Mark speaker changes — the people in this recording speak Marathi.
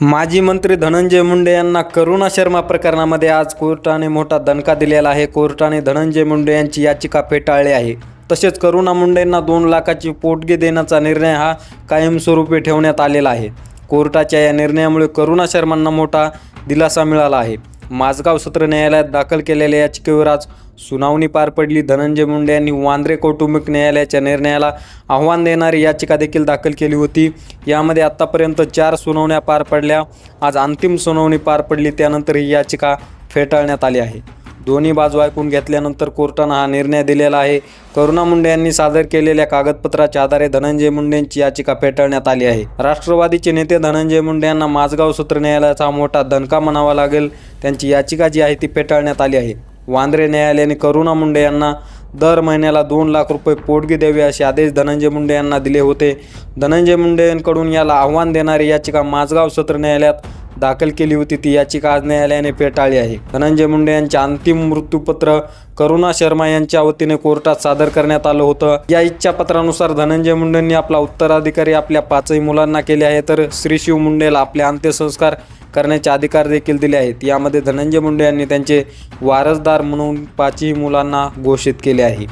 Speaker 1: माजी मंत्री धनंजय मुंडे यांना करुणा शर्मा प्रकरणामध्ये आज कोर्टाने मोठा दणका दिलेला आहे. कोर्टाने धनंजय मुंडे यांची याचिका फेटाळली आहे. तसेच करुणा मुंडेंना दोन लाखाची पोटगी देण्याचा निर्णय हा कायमस्वरूपी ठेवण्यात आलेला आहे. कोर्टाच्या या निर्णयामुळे करुणा शर्मांना मोठा दिलासा मिळाला आहे. माझगाव सत्र न्यायालयात दाखल केलेल्या याचिकेवर आज सुनावणी पार पडली. धनंजय मुंडे यांनी वांद्रे कौटुंबिक न्यायालयाच्या निर्णयाला आव्हान देणारी याचिका देखील दाखल केली होती. यामध्ये आत्तापर्यंत चार सुनावण्या पार पडल्या. आज अंतिम सुनावणी पार पडली. त्यानंतर ही याचिका फेटाळण्यात आली आहे. दोन्ही बाजू ऐकून घेतल्यानंतर कोर्टानं हा निर्णय दिलेला आहे. करुणा मुंडे यांनी सादर केलेल्या कागदपत्राच्या आधारे धनंजय मुंडेंची याचिका फेटाळण्यात आली आहे. राष्ट्रवादीचे नेते धनंजय मुंडे यांना माझगाव सत्र न्यायालयाचा मोठा दणका म्हणावा लागेल. त्यांची याचिका जी आहे ती फेटाळण्यात आली आहे. वांद्रे न्यायालयाने करुणा मुंडे यांना दर महिन्याला दोन लाख रुपये पोटगी द्यावे असे आदेश धनंजय मुंडे यांना दिले होते. धनंजय मुंडे यांकडून याला आव्हान देणारी याचिका माझगाव सत्र न्यायालयात दाखल केली होती. ती याचिका आज न्यायालयाने फेटाळली आहे. धनंजय मुंडे यांचे अंतिम मृत्यूपत्र करुणा शर्मा यांच्या वतीने कोर्टात सादर करण्यात आलं होतं. या इच्छापत्रानुसार धनंजय मुंडेंनी आपला उत्तराधिकारी आपल्या पाचही मुलांना केले आहे तर श्री शिव मुंडेला आपले अंत्यसंस्कार करण्याचे अधिकार देखील दिले आहेत. यामध्ये धनंजय मुंडे यांनी त्यांचे वारसदार म्हणून पाचही मुलांना घोषित केले आहे.